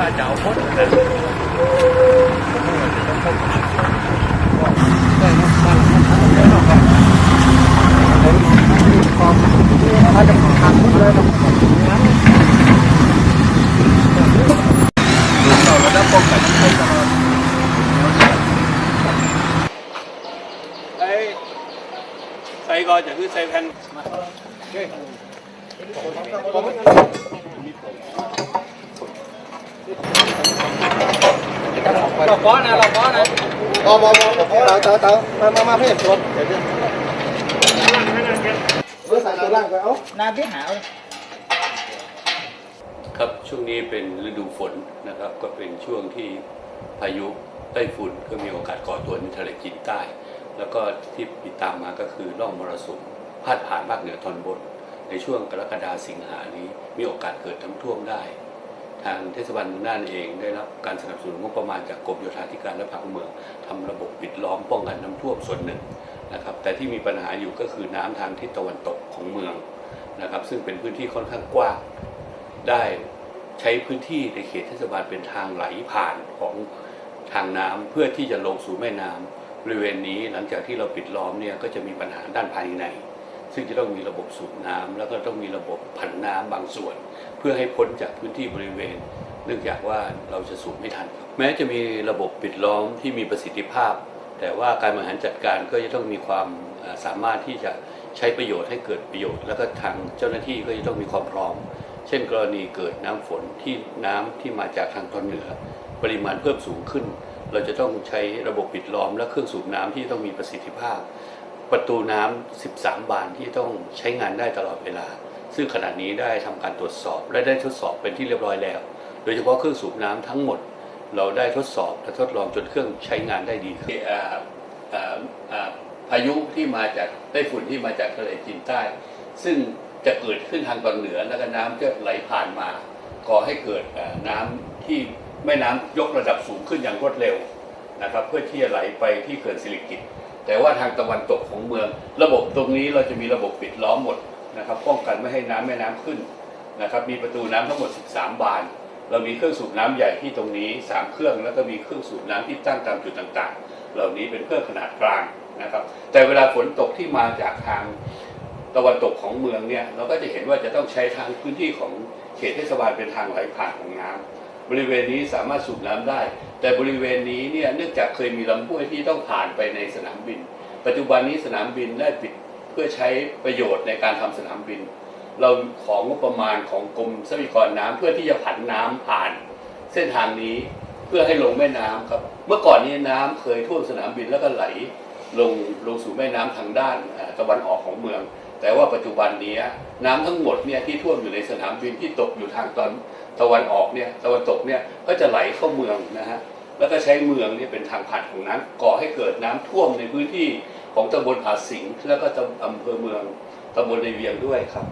ถ้าจะเอาพ้นเราระดับป้องกันให้ตลอดไอ้ใส่ก่อนจะคือใส่แผ่นเราป้อนนะเราป้อนนะบอบอบอบอเต๋าเต๋าเต๋ามามามาเพื่อนชนเดี๋ยวเมื่อใส่ตัวล่างไปเอาน้ำที่หาวครับช่วงนี้เป็นฤดูฝนนะครับ ก็เป็นช่วงที่พายุไต้ฝุ่นก็มีโอกาสก่อตัวในทะเลจีนใต้ แล้วก็ที่ติดตามมาก็คือร่องมรสุมพาดผ่านภาคเหนือตอนบน ในช่วงกรกฎาสิงหานี้มีโอกาสเกิดน้ำท่วมได้ ทางเทศบาลเมืองน่านเอง ได้รับการสนับสนุนงบประมาณจากกรมโยธาธิการและผังเมืองทำระบบปิดล้อมป้องกันน้ำท่วมส่วนหนึ่งนะครับแต่ที่มีปัญหาอยู่ก็คือน้ำทางทิศตะวันตกของเมืองนะครับซึ่งเป็นพื้นที่ค่อนข้างกว้างได้ใช้พื้นที่ในเขตเทศบาลเป็นทางไหลผ่านของทางน้ำเพื่อที่จะลงสู่แม่น้ำบริเวณนี้หลังจากที่เราปิดล้อมเนี่ยก็จะมีปัญหาด้านภายใน ซึ่งจะต้องมีระบบสูบน้ำแล้วก็ต้องมีระบบผันน้ำบางส่วน เพื่อให้พ้นจากพื้นที่บริเวณ เนื่องจากว่าเราจะสูบไม่ทันครับแม้จะมีระบบปิดล้อมที่มีประสิทธิภาพ แต่ว่าการบริหารจัดการก็จะต้องมีความสามารถที่จะใช้ประโยชน์ให้เกิดประโยชน์ แล้วก็ทางเจ้าหน้าที่ก็จะต้องมีความพร้อม เช่น กรณีเกิดน้ำฝนที่น้ำที่มาจากทางตอนเหนือ ปริมาณเพิ่มสูงขึ้น เราจะต้องใช้ระบบปิดล้อมและเครื่องสูบน้ำที่ต้องมีประสิทธิภาพ ประตูน้ำ13 บานที่ต้องใช้งานได้ตลอดเวลา ซึ่งขณะนี้ได้ทำการตรวจสอบและได้ทดสอบเป็นที่เรียบร้อยแล้ว โดยเฉพาะเครื่องสูบน้ำทั้งหมด เราได้ทดสอบและทดลองจนเครื่องใช้งานได้ดีขึ้นพายุที่มาจากไต้ฝุ่นที่มาจากทะเลจีนใต้ ซึ่งจะเกิดขึ้นทางตอนเหนือแล้วก็น้ำจะไหลผ่านมาก่อให้เกิดน้ำที่แม่น้ำยกระดับสูงขึ้นอย่างรวดเร็วนะครับ เพื่อที่จะไหลไปที่เขื่อนสิริกิติ์ แต่ว่าทางตะวันตกของเมือง ระบบตรงนี้เราจะมีระบบปิดล้อมหมดนะครับป้องกันไม่ให้น้ำแม่น้ำขึ้นนะครับมีประตูน้ำทั้งหมด 13 บาน เรามีเครื่องสูบน้ำใหญ่ที่ตรงนี้ 3 เครื่องแล้วก็มีเครื่องสูบน้ำที่ตั้งตามจุดต่างๆ เหล่านี้เป็นเครื่องขนาดกลางนะครับ แต่เวลาฝนตกที่มาจากทางตะวันตกของเมืองเนี่ยเราก็จะเห็นว่าจะต้องใช้ทางพื้นที่ของเขตเทศบาลเป็นทางไหลผ่านของน้ำ บริเวณนี้สามารถสูบน้ำได้ แต่บริเวณนี้เนี่ยเนื่องจากเคยมีลำห้วยที่ต้องผ่านไปในสนามบิน ปัจจุบันนี้สนามบินได้ปิดเพื่อใช้ประโยชน์ในการทำสนามบิน เราของงบประมาณของกรมทรัพยากรน้ำเพื่อที่จะผันน้ำผ่าน เส้นทางนี้เพื่อให้ลงแม่น้ำครับ เมื่อก่อนนี้น้ำเคยท่วมสนามบินแล้วก็ไหลลงลงสู่แม่น้ำทางด้านตะวันออกของเมือง แต่ว่าปัจจุบันนี้น้ำทั้งหมดเนี่ยที่ท่วมอยู่ในสนามบินที่ตกอยู่ทางตอนตะวันออกเนี่ยตะวันตกเนี่ยก็จะไหลเข้าเมืองนะฮะแล้วก็ใช้เมืองเนี่ยเป็นทางผ่านของน้ำก่อให้เกิดน้ำท่วมในพื้นที่ของตำบลผาสิงแล้วก็อำเภอเมืองตำบลในเวียงด้วยครับ